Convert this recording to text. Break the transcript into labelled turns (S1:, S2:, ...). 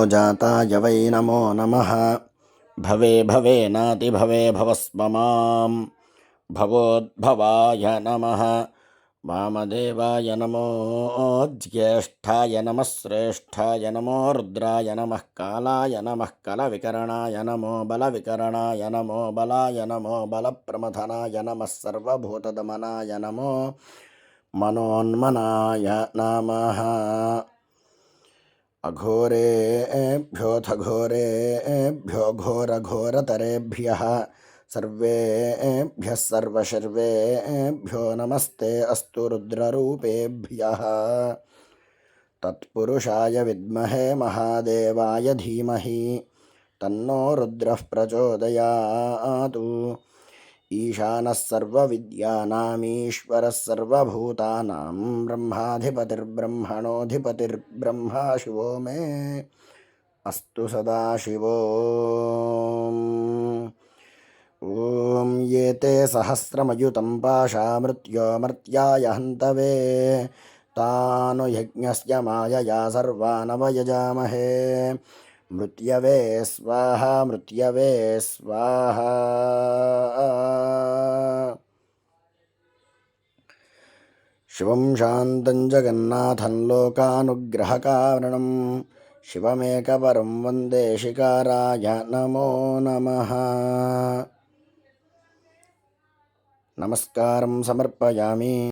S1: जाताय वै नमो नमः। भवे भवे नातिभवे भवस्म माँ भवोद्भवाय नमः। वामदेवाय नमो, ज्येष्ठाय नमः, श्रेष्ठाय नमो, रुद्राय नमः, कालाय नमः, कलविकरणाय नमो, बलविकरणाय नमो, बलाय नमो, बलप्रमथनाय नमः, सर्वभूतदमनाय नमो। मनोन्मनाय नमः। अघोरेभ्योऽथ घोरेभ्यो घोरघोरतरेभ्यः सर्वेभ्यः सर्वशर्वेभ्यो नमस्ते अस्तु रुद्ररूपेभ्यः। तत्पुरुषाय विद्महे महादेवाय धीमहि, तन्नो रुद्रः प्रचोदयातु। ईशानः सर्वविद्यानामीश्वरः सर्वभूतानां शिवो मे। अस्तु सदाशिवो ॐ ये ते सहस्रमयुतं पाशामृत्योमर्त्याय हन्तवे तानु यज्ञस्य मायया सर्वानवयजामहे। मृत्यवे, स्वाहा मृत्यवे, स्वाहा। शिवं शान्तं जगन्नाथं लोकानुग्रहकारणं शिवमेकपरं वन्दे शिकाराय नमो नमः नमस्कारं समर्पयामि